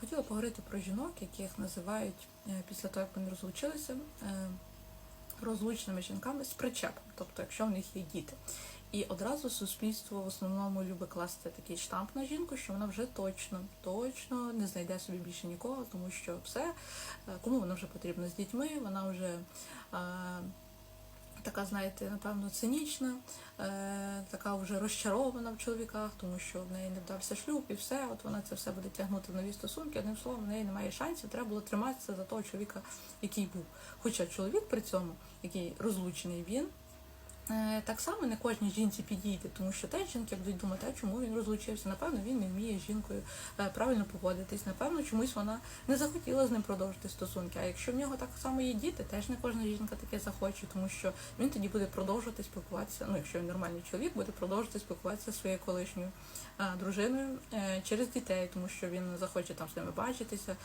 Хотіла поговорити про жінок, яких називають е, після того, як вони розлучилися, е, розлученими жінками з причепом, тобто якщо в них є діти. І одразу суспільство в основному любить класти такий штамп на жінку, що вона вже точно, точно не знайде собі більше нікого, тому що все, е, кому вона вже потрібна з дітьми, вона вже така, знаєте, напевно, цинічна, е, така вже розчарована в чоловіках, тому що в неї не вдався шлюб і все. От вона це все буде тягнути в нові стосунки. Одним словом, в неї немає шансів. Треба було триматися за того чоловіка, який був. Хоча чоловік при цьому, який розлучений, він. Е, Так само не кожній жінці підійде, тому що теж жінки будуть думати, а чому він розлучився. Напевно, він не вміє з жінкою е, правильно поводитись. Напевно, чомусь вона не захотіла з ним продовжити стосунки. А якщо в нього так само є діти, теж не кожна жінка таке захоче, тому що він тоді буде продовжувати спілкуватися. Ну, якщо він нормальний чоловік, буде продовжувати спілкуватися своєю колишньою е, дружиною через дітей, тому що він захоче там з ними бачитися,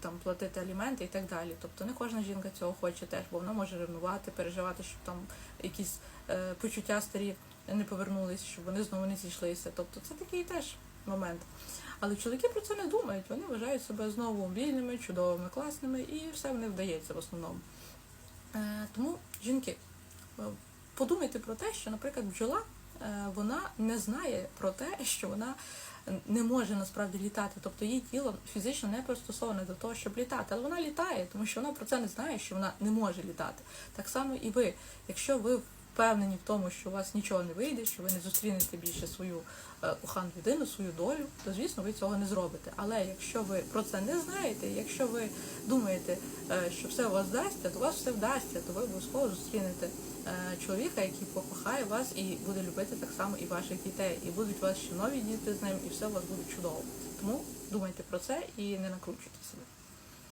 там платити аліменти і так далі. Тобто не кожна жінка цього хоче теж, бо вона може ревнувати, переживати, щоб там якісь почуття старі не повернулися, щоб вони знову не зійшлися. Тобто це такий теж момент. Але чоловіки про це не думають. Вони вважають себе знову вільними, чудовими, класними, і все в них вдається в основному. Е, тому, жінки, е, подумайте про те, що, наприклад, бджола е, вона не знає про те, що вона не може насправді літати. Тобто її тіло фізично не пристосоване до того, щоб літати. Але вона літає, тому що вона про це не знає, що вона не може літати. Так само і ви. Якщо ви впевнені в тому, що у вас нічого не вийде, що ви не зустрінете більше свою е, кохану людину, свою долю, то звісно ви цього не зробите. Але якщо ви про це не знаєте, якщо ви думаєте, е, що все у вас вдасться, то у вас все вдасться, то ви обов'язково зустрінете е, чоловіка, який покохає вас і буде любити так само і ваших дітей, і будуть у вас ще нові діти з ним, і все у вас буде чудово. Тому думайте про це і не накручуйте себе.